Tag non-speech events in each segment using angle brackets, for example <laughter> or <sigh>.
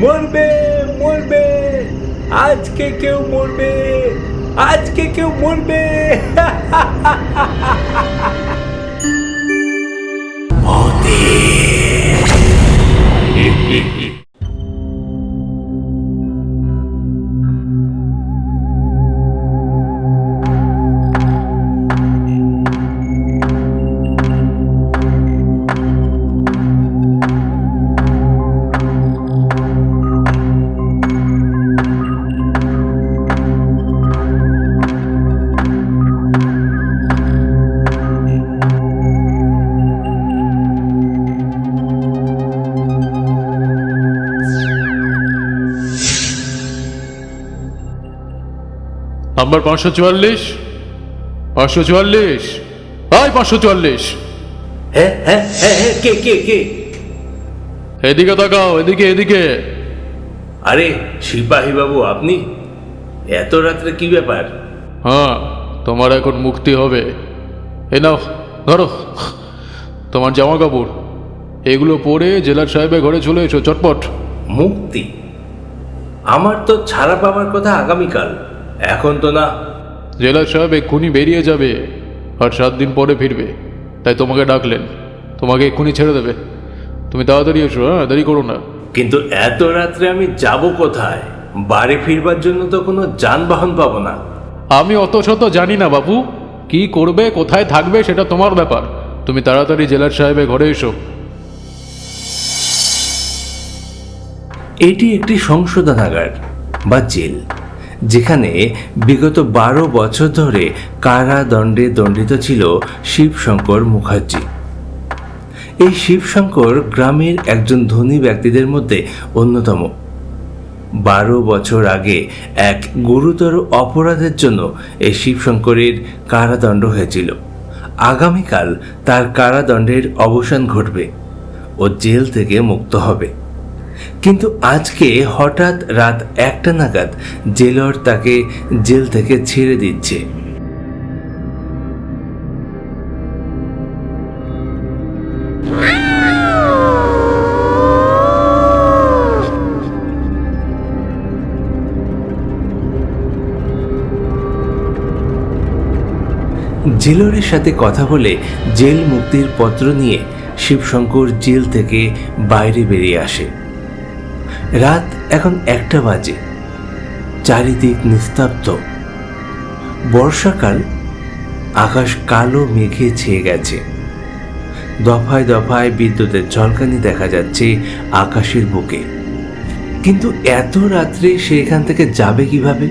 মরবে মরবে আজকে কেউ মরবে আজকে কেউ মরবে নাম্বার পাঁচশো চুয়াল্লিশ? পাঁচশো চুয়াল্লিশ? আয় পাঁচশো চুয়াল্লিশ। হ্যাঁ হ্যাঁ হ্যাঁ হ্যাঁ, কে কে কে? এদিকে তাকাও এদিকে এদিকে। আরে সিপাহী বাবু আপনি? এত রাত্রে কি ব্যাপার? হ্যাঁ তোমার এখন মুক্তি হবে। এ নাও ধরো। তোমার জামা কাপড় এগুলো পরে জেলার সাহেবের ঘরে চলে এসো চটপট। মুক্তি? আমার তো ছাড়া পাওয়ার কথা আগামীকাল। এখন তো না। জেলার সাহেব এক্ষুনি বেরিয়ে যাবে আর সাত দিন পরে ফিরবে। তাই তোমাকে ডাকলেন। তোমাকে এক্ষুনি ছেড়ে দেবে। তুমি তাড়াতাড়ি এসো হ্যাঁ দেরি করো না। কিন্তু এত রাত্রে আমি যাব কোথায়? বাড়ি ফিরবার জন্য তো কোনো যানবাহন পাবো না। আমি অত শত জানি না বাবু কি করবে কোথায় থাকবে সেটা তোমার ব্যাপার। তুমি তাড়াতাড়ি জেলার সাহেবের ঘরে এসো। এটি একটি সংশোধনাগার বা জেল। যেখানে বিগত বারো বছর ধরে কারাদণ্ডে দণ্ডিত ছিল শিবশঙ্কর মুখার্জি। এই শিবশঙ্কর গ্রামের একজন ধনী ব্যক্তিদের মধ্যে অন্যতম। বারো বছর আগে এক গুরুতর অপরাধের জন্য এই শিবশঙ্করের কারাদণ্ড হয়েছিল। আগামীকাল তার কারাদণ্ডের অবসান ঘটবে ও জেল থেকে মুক্ত হবে। কিন্তু আজকে হঠাৎ রাত একটা নাগাদ জেলর তাকে জেল থেকে ছেড়ে দিচ্ছে। জেলরের সাথে কথা বলে জেল মুক্তির পত্র নিয়ে শিবশঙ্কর জেল থেকে বাইরে বেরিয়ে আসে। রাত এখন একটা বাজে। চারিদিক নিস্তব্ধ। বর্ষাকাল, আকাশ কালো মেঘে ছেয়ে গেছে। দফায় দফায় বিদ্যুতের ঝলকানি দেখা যাচ্ছে আকাশের বুকে। কিন্তু এত রাত্রে সে এখান থেকে যাবে কীভাবে?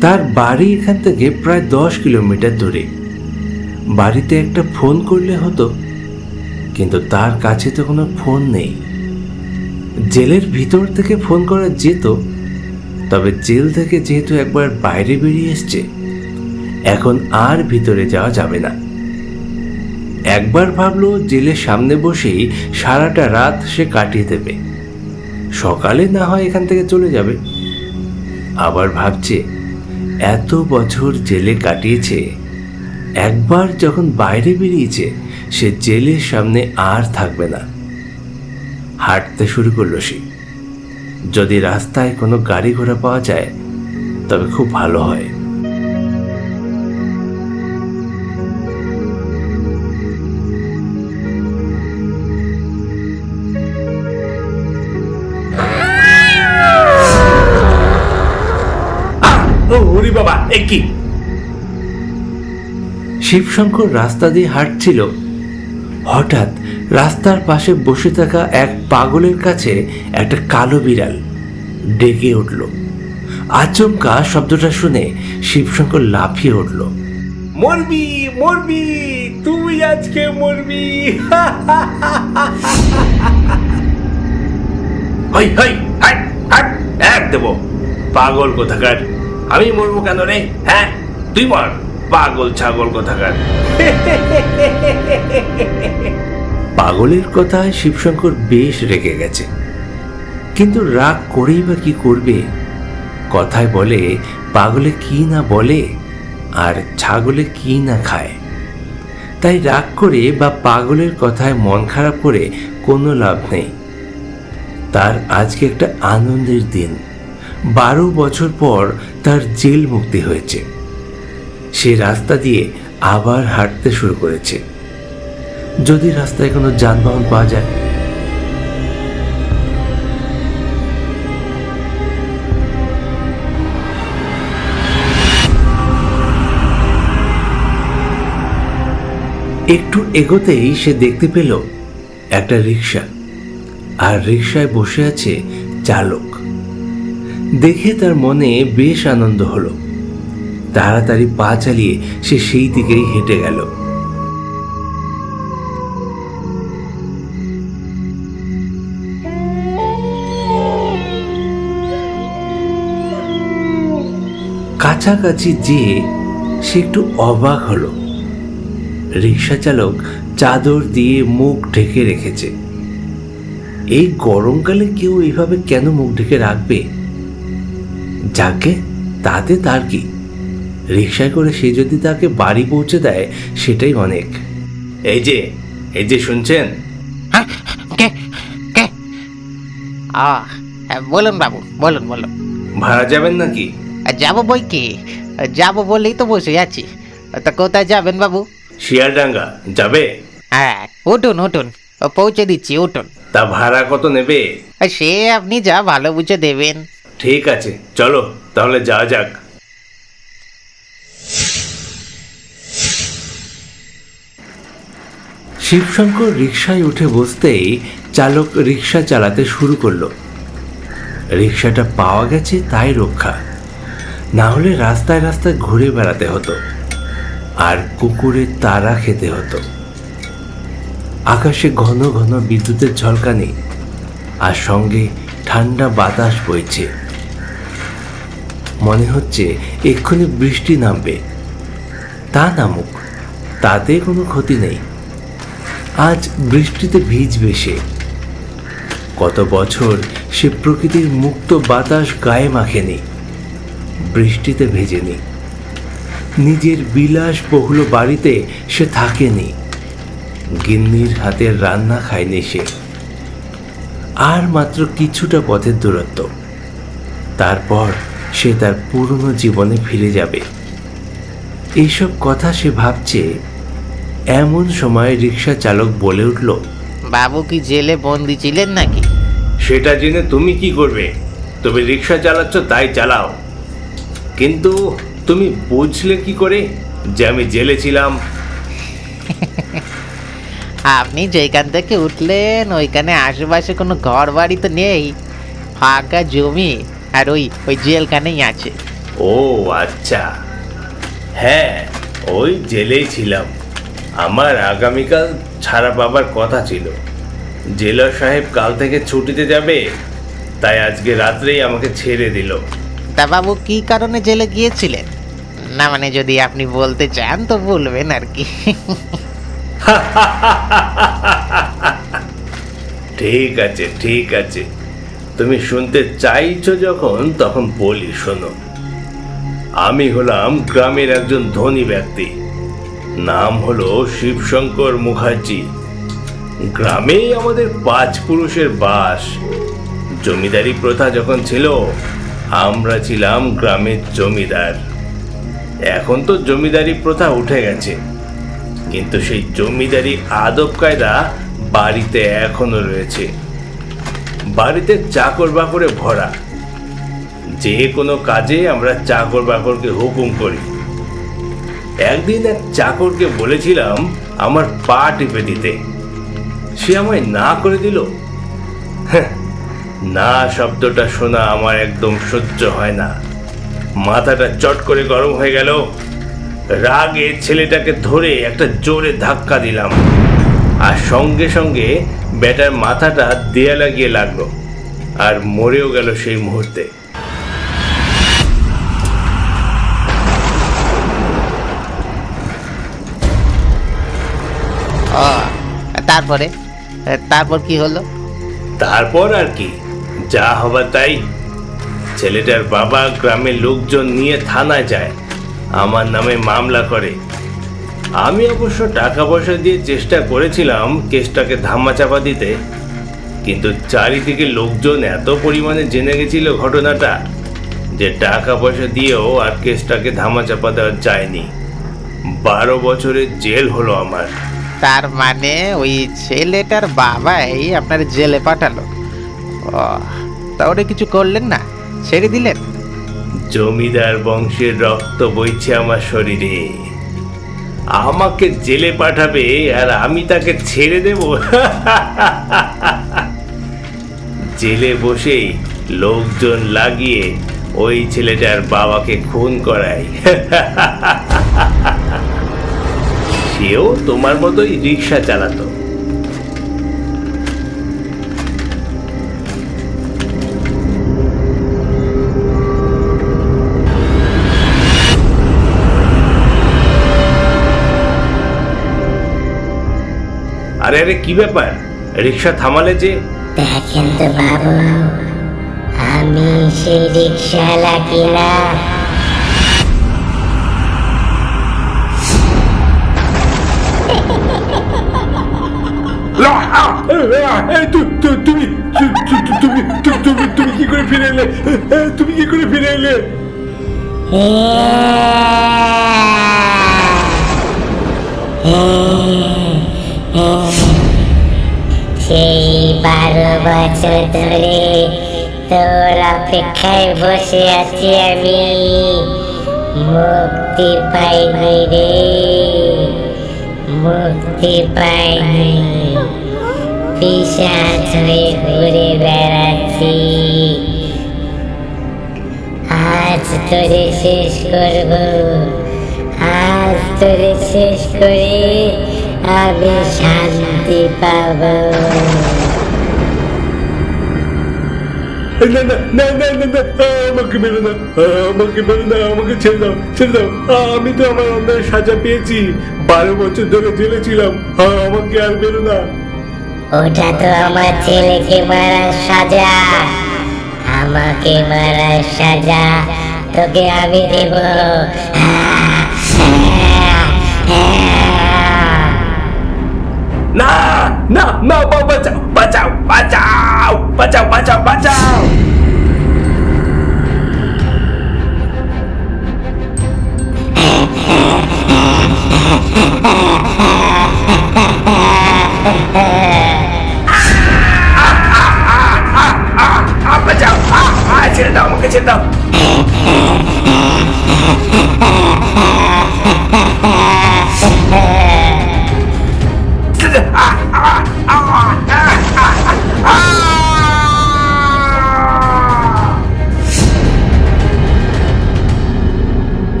তার বাড়ি এখান থেকে প্রায় দশ কিলোমিটার দূরে। বাড়িতে একটা ফোন করলে হতো, কিন্তু তার কাছে তো কোনো ফোন নেই। জেলের ভিতর থেকে ফোন করা যেত, তবে জেল থেকে যেহেতু একবার বাইরে বেরিয়ে এসছে, এখন আর ভিতরে যাওয়া যাবে না। একবার ভাবলো জেলের সামনে বসেই সারাটা রাত সে কাটিয়ে দেবে। সকালে না হয় এখান থেকে চলে যাবে। আবার ভাবছে, এত বছর জেলে কাটিয়েছে, একবার যখন বাইরে বেরিয়েছে, সে জেলের সামনে আর থাকবে না। হাঁটতে শুরু করল সে। যদি রাস্তায় কোনো গাড়ি ঘোড়া পাওয়া যায় তবে খুব ভালো হয়। বাবা এ কি? শিবশঙ্কর রাস্তা দিয়ে হাঁটছিল। হঠাৎ রাস্তার পাশে বসে থাকা এক পাগলের কাছে একটা কালো বিড়াল ডেকে উঠল। আচমকা শব্দটা শুনে শিবশঙ্কর লাফিয়ে উঠল। মরবি মরবি তুই আজকে মরবি। হই হই এক দেবো। পাগল কোথাকার? আমি মরবো কেন রে? হ্যাঁ তুই মর। পাগল ছাগল কোথাকার? পাগলের কথায় শিবশঙ্কর বেশ রেগে গেছে। কিন্তু রাগ করেই বা কি করবে? কথায় বলে, পাগলে কি না বলে আর ছাগলে কি না খায়? তাই রাগ করে বা পাগলের কথায় মন খারাপ করে কোনো লাভ নেই। তার আজকে একটা আনন্দের দিন। বারো বছর পর তার জেল মুক্তি হয়েছে। সে রাস্তা দিয়ে আবার হাঁটতে শুরু করেছে। যদি রাস্তায় কোনো যানবাহন পাওয়া যায়। একটু এগোতেই সে দেখতে পেল একটা রিক্সা আর রিক্সায় বসে আছে চালক। দেখে তার মনে বেশ আনন্দ হলো। তাড়াতাড়ি পা চালিয়ে সে সেই দিকেই হেঁটে গেল। কাছাকাছি যেয়ে সে একটু অবাক হলো। রিক্সা চালক চাদর দিয়ে মুখ ঢেকে রেখেছে। এই গরমকালে কেউ এইভাবে কেন মুখ ঢেকে রাখবে? যাকে তাতে তার কি? রিক্সায় করে সে যদি তাকে বাড়ি পৌঁছে দেয় সেটাই অনেক। এই যে এই যে শুনছেন? হ্যাঁ হ্যাঁ, বলুন বাবু বলুন বলুন। ভাড়া যাবেন নাকি? যাব বই কি যাব বলেই তো বসে আছি। তা কোথায় যাবেন বাবু? শিয়ালডাঙ্গা। যাবে? হ্যাঁ উঠুন উঠুন। পৌঁছে দিচ্ছি উঠুন। তা ভাড়া কত নেবে? সে আপনি যা ভালো বুঝে দেবেন। ঠিক আছে চলো তাহলে যাওয়া যাক। শিবশঙ্কর রিক্সায় উঠে বসতেই চালক রিক্সা চালাতে শুরু করল। রিক্সাটা পাওয়া গেছে তাই রক্ষা। না হলে রাস্তায় রাস্তায় ঘুরে বেড়াতে হতো। আর কুকুরের তারা খেতে হতো। আকাশে ঘন ঘন বিদ্যুতের ঝলকানি আর সঙ্গে ঠান্ডা বাতাস বইছে। মনে হচ্ছে এক্ষুনি বৃষ্টি নামবে। তা নামুক, তাতে কোনো ক্ষতি নেই। আজ বৃষ্টিতে ভিজবে সে। কত বছর সে প্রকৃতির মুক্ত বাতাস গায়ে মাখেনি। বৃষ্টিতে ভেজেনি নিজের বিলাস বহুল বাড়িতে সে থাকেনি। গিন্নির হাতের রান্না খায়নি সে। আর মাত্র কিছুটা পথের দূরত্ব। তারপর সে তার পুরনো জীবনে ফিরে যাবে। এইসব কথা সে ভাবছে এমন সময় রিক্সা চালক বলে উঠল বাবু কি জেলে বন্দি ছিলেন নাকি? সেটা জেনে তুমি কি করবে? তুমি রিক্সা চালাচ্ছ তাই চালাও। কিন্তু তুমি বুঝলে কি করে যে আমি জেলে ছিলাম? আপনি যেখান থেকে উঠলেন ওইখানে আশেপাশে কোনো ঘর বাড়ি তো নেই ফাঁকা জমি আর ওই ওই জেলখানেই আছে। ও আচ্ছা। হ্যাঁ ওই জেলেই ছিলাম। আমার আগামীকাল ছাড়া পাবার কথা ছিল। জেলার সাহেব কাল থেকে ছুটিতে যাবে তাই আজকে রাত্রেই আমাকে ছেড়ে দিল। তা বাবু কি কারণে জেলে গিয়েছিলেন? না মানে যদি আপনি বলতে চান তো বলবেন আর কি। ঠিক আছে ঠিক আছে। তুমি শুনতে চাইছো যখন, তখন বলি, শোনো। আমি হলাম গ্রামের একজন ধনী ব্যক্তি। নাম হলো শিবশঙ্কর মুখার্জি। গ্রামেই আমাদের পাঁচ পুরুষের বাস। জমিদারি প্রথা যখন ছিল আমরা ছিলাম গ্রামের জমিদার। এখন তো জমিদারি প্রথা উঠে গেছে। কিন্তু সেই জমিদারি আদব কায়দা বাড়িতে এখনও রয়েছে। বাড়িতে চাকর বাকরে ভরা। যে কোনো কাজে আমরা চাকর বাকরকে হুকুম করি। একদিন এক চাকরকে বলেছিলাম আমার পা টিপে দিতে। সে আমায় না করে দিল? হ্যাঁ, না শব্দটা শোনা আমার একদম সহ্য হয় না। মাথাটা চট করে গরম হয়ে গেল। রাগে ছেলেটাকে ধরে একটা জোরে ধাক্কা দিলাম। আর সঙ্গে সঙ্গে ব্যাটার মাথাটা দেয়ালে গিয়ে লাগল আর মরেও গেল সেই মুহূর্তে। তারপরে? তারপর কি হলো? তারপর আর কি? যা হবার তাই। ছেলেটার বাবা গ্রামের লোকজন নিয়ে থানায় যায়। আমার নামে মামলা করে। আমি অবশ্য টাকা পয়সা দিয়ে চেষ্টা করেছিলাম কেসটাকে ধামাচাপা দিতে। কিন্তু চারিদিকে লোকজন এত পরিমাণে জেনে গেছিল ঘটনাটা যে টাকা পয়সা দিয়েও আর কেসটাকে ধামাচাপা দেওয়া যায়নি। বারো বছরের জেল হলো আমার। তার মানে ওই ছেলেটার বাবাই আপনার জেলে পাঠালো। তাহলে কিছু করলেন না, ছেড়ে দিলেন? জমিদার বংশের রক্ত বইছে আমার শরীরে। আমাকে জেলে পাঠাবে আর আমি তাকে ছেড়ে দেব। <laughs> জেলে বসেই লোকজন লাগিয়ে ওই ছেলেটার বাবাকে খুন করাই। <laughs> সেও তোমার মতোই রিক্সা চালাতো। আরে আরে কি ব্যাপার? রিক্সা থামালে যে? দেখেন তো বাবু আমি সেই রিক্সাওয়ালা কিনা তুমি তুমি তুমি তুমি কি করে ফিরে এলে? তুমি কি করে ফিরে এলে? সেই বারো বছর ধরে তোর অপেক্ষায় বসে আছি আমি। মুক্তি পাইনি রে। মুক্তি পাইনি। পিসাচ হয়ে ঘুরে বেড়াচ্ছি। আজ তোরে শেষ করব। আজ তোরে শেষ করে আমি শান্তি পাবো। না না না না না না আমাকে মেরো না আমাকে মেরো না আমাকে ছেড়ে দাও ছেড়ে দাও। আমি তো আমার অন্যায় সাজা পেয়েছি। বারো বছর ধরে জেলে ছিলাম। আমাকে আর মেরো না। ওটা তো আমার ছেলেকে মারার সাজা। আমাকে মারার সাজা। তোকে আমি দেব। না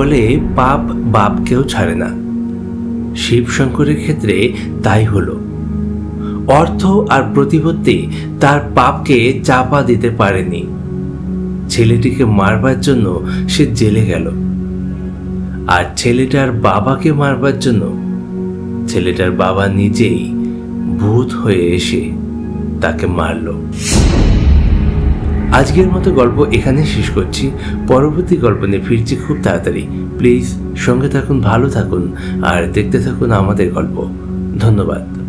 বলে পাপ বাপকেও ছাড়ে না। শিবশঙ্করের ক্ষেত্রে তাই হলো। অর্থ আর প্রতিপত্তি তার পাপকে চাপা দিতে পারেনি। ছেলেটিকে মারবার জন্য সে জেলে গেল। আর ছেলেটার বাবাকে মারবার জন্য ছেলেটার বাবা নিজেই ভূত হয়ে এসে তাকে মারলো। আজকের মতো গল্প এখানে শেষ করছি। পরবর্তী গল্প নিয়ে ফিরছি খুব তাড়াতাড়ি। প্লিজ সঙ্গে থাকুন, ভালো থাকুন, আর দেখতে থাকুন আমাদের গল্প। ধন্যবাদ।